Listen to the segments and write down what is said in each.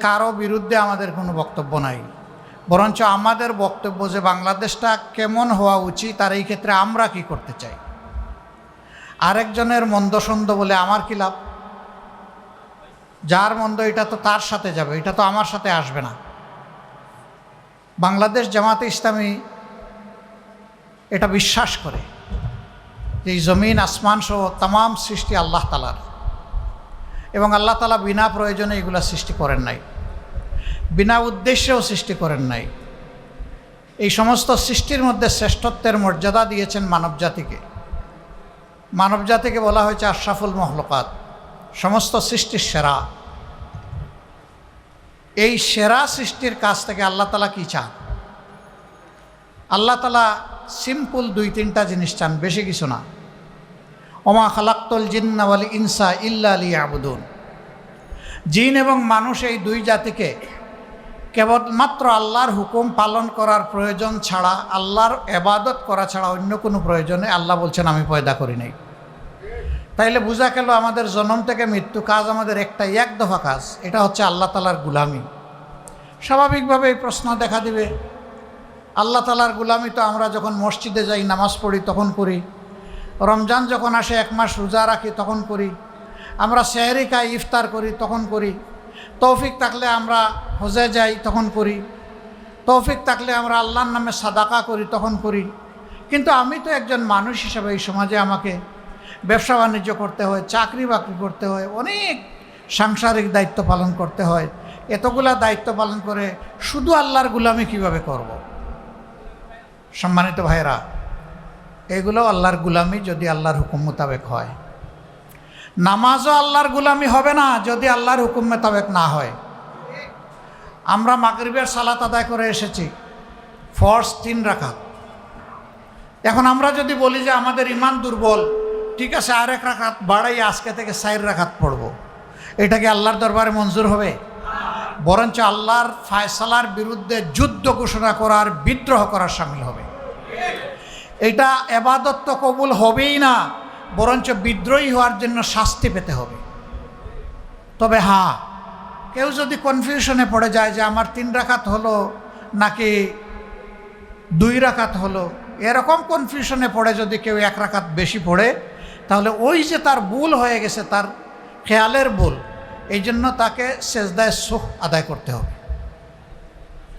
কারও বিরুদ্ধে আমাদের কোনো বক্তব্য নাই। বরঞ্চ আমাদের বক্তব্য যে বাংলাদেশটা কেমন হওয়া উচিত আর এই ক্ষেত্রে আমরা কি করতে চাই। আরেকজনের মন্দ সন্দ বলে আমার কি লাভ? যার মন্দ এটা তো তার সাথে যাবে, এটা তো আমার সাথে আসবে না। বাংলাদেশ জামাতে ইসলামী এটা বিশ্বাস করে যে এই জমিন আসমান সহ তাম সৃষ্টি আল্লাহ তালার এবং আল্লাহ তালা বিনা প্রয়োজনে এগুলা সৃষ্টি করেন নাই। বিনা উদ্দেশ্যেও সৃষ্টি করেন নাই। এই সমস্ত সৃষ্টির মধ্যে শ্রেষ্ঠত্বের মর্যাদা দিয়েছেন মানব জাতিকে মানব জাতিকে বলা হয়েছে আশরাফুল মহলকাত সমস্ত সৃষ্টির সেরা। এই সেরা সৃষ্টির কাছ থেকে আল্লাহ তালা কী চান? আল্লাহ তালা সিম্পল দুই তিনটা জিনিস চান, বেশি কিছু না। ওমা খালাক্তল জিন্নাওয়ালি ইনসা ইল্লা আলী আবুদুন জিন এবং মানুষ এই দুই জাতিকে কেবলমাত্র আল্লাহর হুকুম পালন করার প্রয়োজন ছাড়া, আল্লাহর এবাদত করা ছাড়া অন্য কোনো প্রয়োজনে আল্লাহ বলছেন, আমি পয়দা করি নাই। তাইলে বোঝা গেল আমাদের জন্ম থেকে মৃত্যু কাজ আমাদের একটা এক দফা কাজ, এটা হচ্ছে আল্লাহ তালার গুলামি। স্বাভাবিকভাবে এই প্রশ্ন দেখা দিবে, আল্লাহ তালার গুলামি তো আমরা যখন মসজিদে যাই, নামাজ পড়ি, তখন করি। রমজান যখন আসে, এক মাস রোজা রাখি, তখন করি। আমরা সেহরি খাই ইফতার করি, তখন করি। তৌফিক থাকলে আমরা হজে যাই, তখন করি। তৌফিক থাকলে আমরা আল্লাহর নামে সাদাকা করি, তখন করি। কিন্তু আমি তো একজন মানুষ হিসেবে এই সমাজে আমাকে ব্যবসা বাণিজ্য করতে হয়, চাকরি বাকরি করতে হয়, অনেক সাংসারিক দায়িত্ব পালন করতে হয়। এতগুলা দায়িত্ব পালন করে শুধু আল্লাহর গুলামি কীভাবে করব। সম্মানিত ভাইরা এগুলো আল্লাহর গুলামি যদি আল্লাহর হুকুম মোতাবেক হয়। নামাজও আল্লাহর গুলামি হবে না যদি আল্লাহর হুকুম মোতাবেক না হয়। আমরা মাগরিবের সালাত আদায় করে এসেছি ফর্স তিন রাখাত এখন আমরা যদি বলি যে আমাদের ইমান দুর্বল, ঠিক আছে আর এক রাখাত বাড়াই আজকে থেকে সাইর রাখাত পড়ব। এটা কি আল্লাহর দরবারে মঞ্জুর হবে? বরঞ্চ আল্লাহর ফায়সালার বিরুদ্ধে যুদ্ধ ঘোষণা করার বিদ্রোহ করার সামিল হবে। এটা এবাদত তো কবুল হবেই না, বরঞ্চ বিদ্রোহী হওয়ার জন্য শাস্তি পেতে হবে। তবে হ্যাঁ কেউ যদি কনফিউশনে পড়ে যায় যে আমার তিন রাখাত হলো নাকি দুই রাখাত হলো, এরকম কনফিউশনে পড়ে যদি কেউ এক রাখাত বেশি পড়ে, তাহলে ওই যে তার ভুল হয়ে গেছে, তার খেয়ালের ভুল এই জন্য তাকে সেজদায় সুখ আদায় করতে হবে।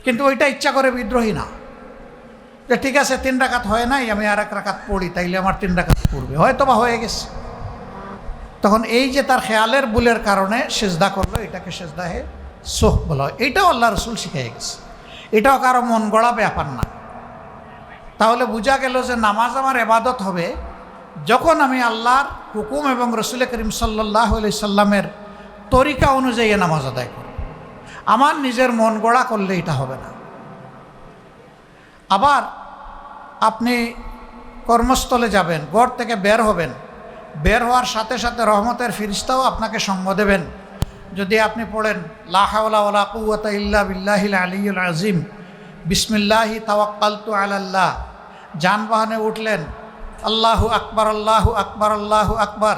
কিন্তু ওইটা ইচ্ছা করে বিদ্রোহী না। যে ঠিক আছে, তিন রাকাত হয় নাই, আমি আর এক রাকাত পড়ি, তাইলে আমার তিন রাকাত পড়বে। হয়তো বা হয়ে গেছে। তখন এই যে তার খেয়ালের বুলের কারণে সেজদা করল, এটাকে সেজদাহে সোহ বলা হয়। এটাও আল্লাহ রসুল শিখে গেছে। এটাও কারও মন গড়া ব্যাপার না। তাহলে বোঝা গেল যে নামাজ আমার এবাদত হবে, যখন আমি আল্লাহর হুকুম এবং রসুল করিম সাল্লাহ সাল্লামের তরিকা অনুযায়ী নামাজ আদায় করব। আমার নিজের মন গড়া করলে এটা হবে না। আবার আপনি কর্মস্থলে যাবেন, ঘর থেকে বের হবেন। বের হওয়ার সাথে সাথে রহমতের ফিরিস্তাও আপনাকে সঙ্গ দেবেন। যদি আপনি পড়েন লাহাউলা কুয়াত ইল্লা বিল্লাহিল আলিউল আজিম বিসমিল্লাহি তাওয়াক্কালতু আলাল্লাহ, যানবাহনে উঠলেন, আল্লাহু আকবার আল্লাহু আকবার আল্লাহু আকবার,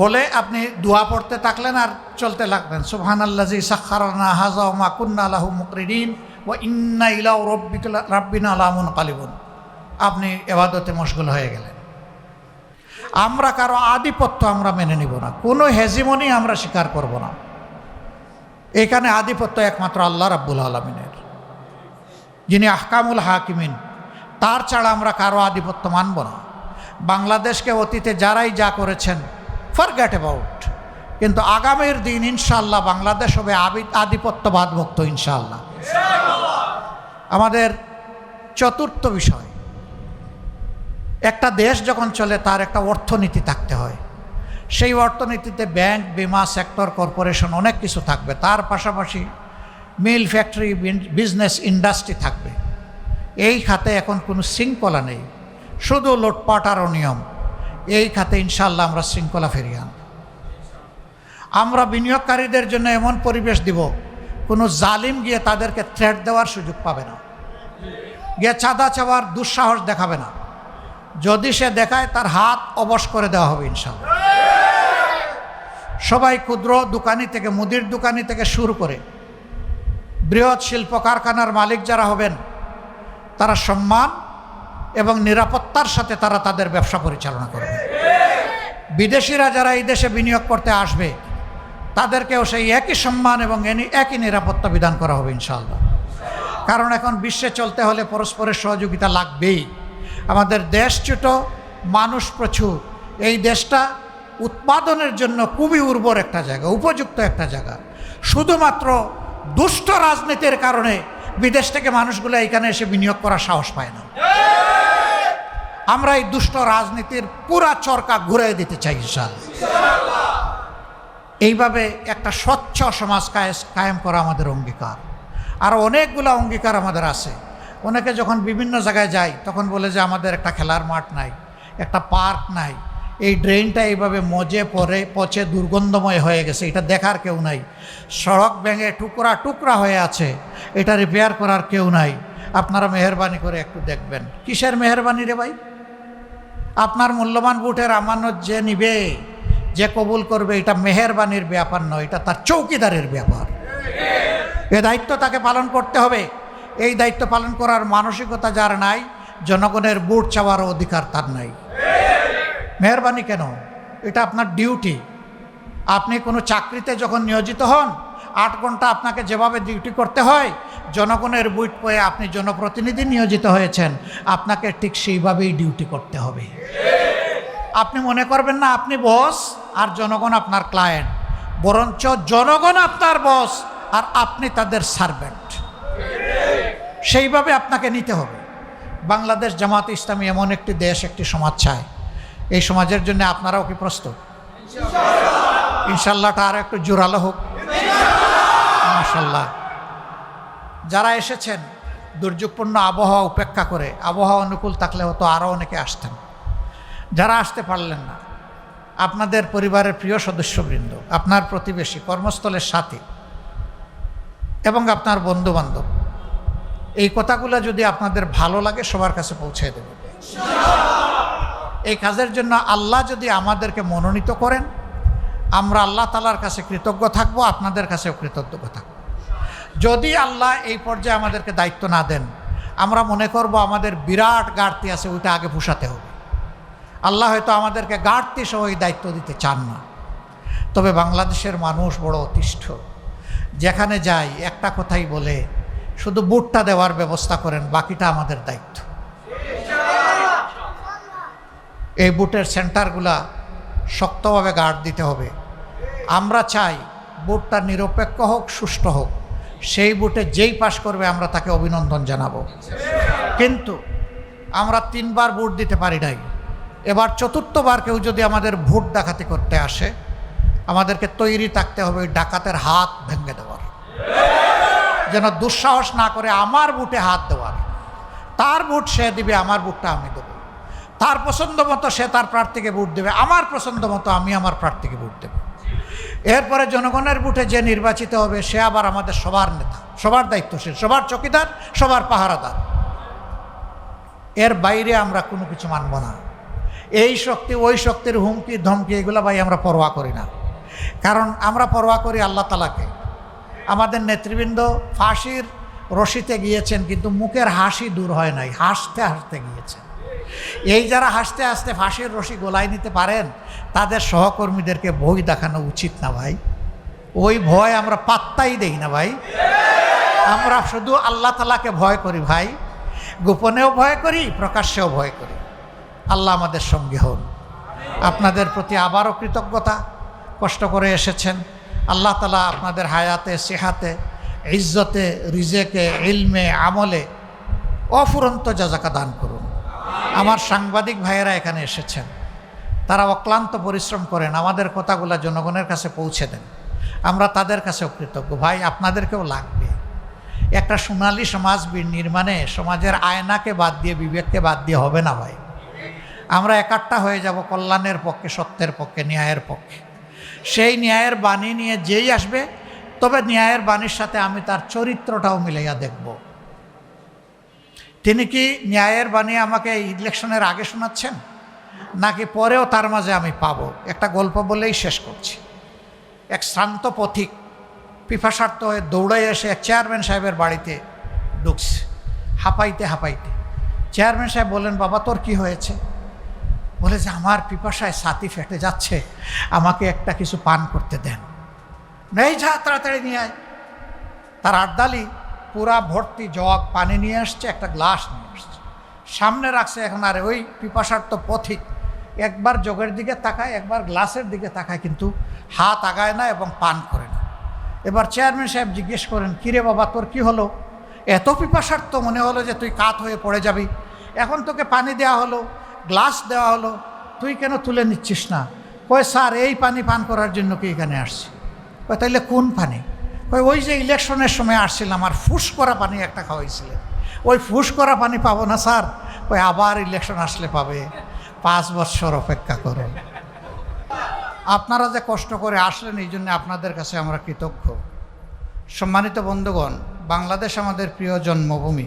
বলে আপনি দোয়া পড়তে থাকলেন আর চলতে লাগবেন। সুবহান আল্লাজি সাক্ষারানা হাজা মা কুন্না আলাহু মুকরিন ইন্না ইলাউ রব্বিক রাব্বিনা আলামুন কালিবুন। আপনি এবাদতে মশগুল হয়ে গেলেন। আমরা কারও আধিপত্য আমরা মেনে নিব না। কোনো হেজিমনি আমরা স্বীকার করব না। এখানে আধিপত্য একমাত্র আল্লাহ রাব্বুল আলমিনের। যিনি আহকামুল হাকিমিন, তার ছাড়া আমরা কারও আধিপত্য মানব না। বাংলাদেশকে অতীতে যারাই যা করেছেন ফরগেট অ্যাবাউট কিন্তু আগামীর দিন ইনশাল্লাহ বাংলাদেশ হবে আধিপত্যবাদ মুক্ত ইনশাল্লাহ আমাদের চতুর্থ বিষয়, একটা দেশ যখন চলে তার একটা অর্থনীতি থাকতে হয়। সেই অর্থনীতিতে ব্যাংক, বিমা, সেক্টর, কর্পোরেশন অনেক কিছু থাকবে। তার পাশাপাশি মিল ফ্যাক্টরি বিজনেস ইন্ডাস্ট্রি থাকবে। এই খাতে এখন কোনো শৃঙ্খলা নেই। শুধু লোটপাট আর নিয়ম এই খাতে ইনশাল্লাহ আমরা শৃঙ্খলা ফিরিয়ে আনব। আমরা বিনিয়োগকারীদের জন্য এমন পরিবেশ দিব, কোনো জালিম গিয়ে তাদেরকে থ্রেট দেওয়ার সুযোগ পাবে না। গিয়ে চাঁদা চাওয়ার দুঃসাহস দেখাবে না। যদি সে দেখায়, তার হাত অবশ করে দেওয়া হবে ইনশাল্লাহ। সবাই ক্ষুদ্র দোকানি থেকে, মুদির দোকানি থেকে শুরু করে, বৃহৎ শিল্প কারখানার মালিক যারা হবেন, তারা সম্মান এবং নিরাপত্তার সাথে তারা তাদের ব্যবসা পরিচালনা করবে। বিদেশিরা যারা এই দেশে বিনিয়োগ করতে আসবে তাদেরকেও সেই একই সম্মান এবং একই নিরাপত্তা বিধান করা হবে ইনশাআল্লাহ। কারণ এখন বিশ্বে চলতে হলে পরস্পরের সহযোগিতা লাগবেই। আমাদের দেশ ছোট, মানুষ প্রচুর। এই দেশটা উৎপাদনের জন্য খুবই উর্বর একটা জায়গা, উপযুক্ত একটা জায়গা। শুধুমাত্র দুষ্ট রাজনীতির কারণে বিদেশ থেকে মানুষগুলো এখানে এসে বিনিয়োগ করার সাহস পায় না। আমরা এই দুষ্ট রাজনীতির পুরা চরকা ঘুরে দিতে চাই ইনশাআল্লাহ। এইভাবে একটা স্বচ্ছ সমাজ কায়েম করা আমাদের অঙ্গীকার। আর অনেকগুলো অঙ্গীকার আমাদের আছে। অনেকে যখন বিভিন্ন জায়গায় যায়, তখন বলে যে আমাদের একটা খেলার মাঠ নাই, একটা পার্ক নাই। এই ড্রেনটা এইভাবে মজে পরে, পচে দুর্গন্ধময় হয়ে গেছে, এটা দেখার কেউ নাই। সড়ক ভেঙে টুকরা টুকরা হয়ে আছে, এটা রিপেয়ার করার কেউ নাই। আপনারা মেহরবানি করে একটু দেখবেন। কিসের মেহরবানি রে ভাই? আপনার মূল্যবান বুটের আমানত যে নিবে? যে কবুল করবে, এটা মেহেরবানির ব্যাপার নয়, এটা তার চৌকিদারের ব্যাপার। এ দায়িত্ব তাকে পালন করতে হবে। এই দায়িত্ব পালন করার মানসিকতা যার নাই, জনগণের বুট চাওয়ার অধিকার তার নাই। মেহরবানি কেন? এটা আপনার ডিউটি। আপনি কোনো চাকরিতে যখন নিয়োজিত হন, আট ঘণ্টা আপনাকে যেভাবে ডিউটি করতে হয়, জনগণের বুট পয়ে আপনি জনপ্রতিনিধি নিয়োজিত হয়েছেন, আপনাকে ঠিক সেইভাবেই ডিউটি করতে হবে। আপনি মনে করবেন না, আপনি বস আর জনগণ আপনার ক্লায়েন্ট বরঞ্চ জনগণ আপনার বস আর আপনি তাদের সার্ভেন্ট সেইভাবে আপনাকে নিতে হবে। বাংলাদেশ জামাত ইসলামী এমন একটি দেশ, একটি সমাজ চায়। এই সমাজের জন্য আপনারাও কি প্রস্তুত? ইনশাল্লাহটা আর একটু জোরালো হোক। মাশাল্লাহ যারা এসেছেন, দুর্যোগপূর্ণ আবহাওয়া উপেক্ষা করে, আবহাওয়া অনুকূল থাকলে হয়তো আরও অনেকে আসতেন। যারা আসতে পারলেন না, আপনাদের পরিবারের প্রিয় সদস্যবৃন্দ, আপনার প্রতিবেশী, কর্মস্থলের সাথী এবং আপনার বন্ধুবান্ধব, এই কথাগুলো যদি আপনাদের ভালো লাগে, সবার কাছে পৌঁছে দেবে। এই কাজের জন্য আল্লাহ যদি আমাদেরকে মনোনীত করেন, আমরা আল্লাহ তালার কাছে কৃতজ্ঞ থাকব, আপনাদের কাছেও কৃতজ্ঞ থাকব। যদি আল্লাহ এই পর্যায়ে আমাদেরকে দায়িত্ব না দেন, আমরা মনে করব আমাদের বিরাট ঘাটতি আছে, ওইটা আগে পুষাতে হবে। আল্লাহ হয়তো আমাদেরকে ঘাটতি সহ এই দায়িত্ব দিতে চান না। তবে বাংলাদেশের মানুষ বড় অতিষ্ঠ। যেখানে যাই, একটা কথাই বলে, শুধু বুটটা দেওয়ার ব্যবস্থা করেন, বাকিটা আমাদের দায়িত্ব। এই বুটের সেন্টারগুলা শক্তভাবে গার্ড দিতে হবে। আমরা চাই বুটটা নিরপেক্ষ হোক, সুষ্ঠু হোক। সেই বুটে যেই পাশ করবে, আমরা তাকে অভিনন্দন জানাব। কিন্তু আমরা তিনবার বুট দিতে পারি নাই। এবার চতুর্থবার কেউ যদি আমাদের ভোট ডাকাতি করতে আসে, আমাদেরকে তৈরি থাকতে হবে ওই ডাকাতের হাত ভেঙে দেওয়ার। যেন দুঃসাহস না করে আমার বুটে হাত দেওয়ার। তার বুট সে দিবে, আমার বুটটা আমি দেবো। তার পছন্দ মতো সে তার প্রার্থীকে ভোট দেবে, আমার পছন্দ মতো আমি আমার প্রার্থীকে ভোট দেব। এরপরে জনগণের বুটে যে নির্বাচিত হবে, সে আবার আমাদের সবার নেতা, সবার দায়িত্বশীল, সবার চকিদার, সবার পাহারাদার। এর বাইরে আমরা কোনো কিছু মানব না। এই শক্তি, ওই শক্তির হুমকি, ধমকি, এগুলো ভাই আমরা পরোয়া করি না। কারণ আমরা পরোয়া করি আল্লাহ তালাকে আমাদের নেতৃবৃন্দ ফাঁসির রশিতে গিয়েছেন, কিন্তু মুখের হাসি দূর হয় নাই, হাসতে হাসতে গিয়েছেন। এই যারা হাসতে হাসতে ফাঁসির রশি গোলায় নিতে পারেন, তাদের সহকর্মীদেরকে ভয় দেখানো উচিত না ভাই। ওই ভয় আমরা পাত্তাই দেই না ভাই। আমরা শুধু আল্লাহ তালাকে ভয় করি ভাই। গোপনেও ভয় করি, প্রকাশ্যেও ভয় করি। আল্লাহ আমাদের সঙ্গে হন। আপনাদের প্রতি আবারও কৃতজ্ঞতা কষ্ট করে এসেছেন। আল্লাহ তালা আপনাদের হায়াতে, সেহাতে, ইজ্জতে, রিজেকে, ইলমে, আমলে অফুরন্ত যাজাকা দান করুন। আমার সাংবাদিক ভাইয়েরা এখানে এসেছেন। তারা অক্লান্ত পরিশ্রম করেন। আমাদের কথাগুলো জনগণের কাছে পৌঁছে দেন। আমরা তাদের কাছেও কৃতজ্ঞ। ভাই, আপনাদেরকেও লাগবে। একটা সোনালী সমাজ নির্মাণে সমাজের আয়নাকে বাদ দিয়ে, বিবেককে বাদ দিয়ে হবে না ভাই। আমরা একাট্টা হয়ে যাব কল্যাণের পক্ষে, সত্যের পক্ষে, ন্যায়ের পক্ষে। সেই ন্যায়ের বাণী নিয়ে যেই আসবে, তবে ন্যায়ের বাণীর সাথে আমি তার চরিত্রটাও মিলাইয়া দেখব। তিনি কি ন্যায়ের বাণী আমাকে ইলেকশনের আগে শোনাচ্ছেন? নাকি পরেও তার মাঝে আমি পাবো? একটা গল্প বলেই শেষ করছি। এক শ্রান্ত পথিক পিফাসার্থ হয়ে দৌড়াই এসে এক চেয়ারম্যান সাহেবের বাড়িতে ঢুকছে। হাঁপাইতে হাঁপাইতে। চেয়ারম্যান সাহেব বললেন, বাবা, তোর কি হয়েছে? বলে যে, আমার পিপাসায় ছাতি ফেটে যাচ্ছে, আমাকে একটা কিছু পান করতে দেন। নেই যা, তাড়াতাড়ি নিয়ে আয়। তার আড্ডালি পুরা ভর্তি জগ, পানি নিয়ে আসছে, একটা গ্লাস নিয়ে আসছে। সামনে রাখছে এখন, আর ওই পিপাসার তো পথিক। একবার জগের দিকে তাকায়, একবার গ্লাসের দিকে তাকায়, কিন্তু হাত আগায় না এবং পান করে না। এবার চেয়ারম্যান সাহেব জিজ্ঞেস করেন কিরে বাবা, তোর কি হলো? এত পিপাসার তো মনে হলো যে, তুই কাত হয়ে পড়ে যাবি। এখন তোকে পানি দেওয়া হলো। গ্লাস দেওয়া হলো, তুই কেন তুলে নিচ্ছিস না? কয়, স্যার, এই পানি পান করার জন্য কি এখানে আসছি? কয়, তাইলে কোন পানি? কয়, ওই যে ইলেকশনের সময় আসছিলাম, আর ফুস করা পানি একটা খাওয়াইছিলেন ওই ফুস করা পানি পাবো না, স্যার। কয়, আবার ইলেকশন আসলে পাবে। পাঁচ বছর অপেক্ষা করো। আপনারা যে কষ্ট করে আসলেন, এই জন্য আপনাদের কাছে আমরা কৃতজ্ঞ। সম্মানিত বন্ধুগণ, বাংলাদেশ আমাদের প্রিয় জন্মভূমি।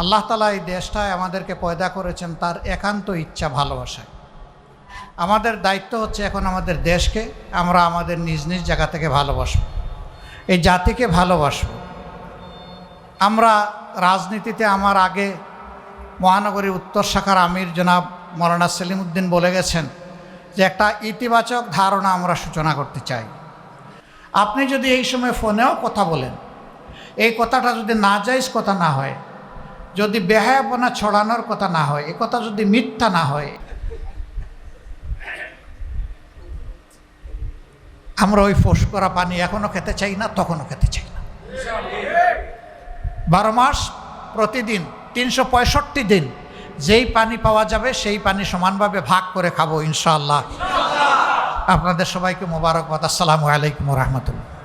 আল্লাহ তালা এই দেশটায় আমাদেরকে পয়দা করেছেন, তার একান্ত ইচ্ছা ভালোবাসায়। আমাদের দায়িত্ব হচ্ছে এখন আমাদের দেশকে, আমরা আমাদের নিজ নিজ জায়গা থেকে ভালোবাসব। এই জাতিকে ভালোবাসব। আমরা রাজনীতিতে আমার আগে মহানগরী উত্তর শাখার আমির জনাব মৌলানা সেলিম উদ্দিন বলে গেছেন যে, একটা ইতিবাচক ধারণা আমরা সূচনা করতে চাই। আপনি যদি এই সময় ফোনেও কথা বলেন, এই কথাটা যদি না যাইজ কথা না হয় যদি বেহায়াপনা ছড়ানোর কথা না হয়, এ কথা যদি মিথ্যা না হয়, আমরা ওই ফোস করা পানি এখনও খেতে চাই না, তখনও খেতে চাই না। বারো মাস প্রতিদিন, তিনশো পঁয়ষট্টি দিন, যেই পানি পাওয়া যাবে, সেই পানি সমানভাবে ভাগ করে খাব, ইনশাআল্লাহ। আপনাদের সবাইকে মোবারকবাদ। আসসালামু আলাইকুম রহমতুল্লাহ।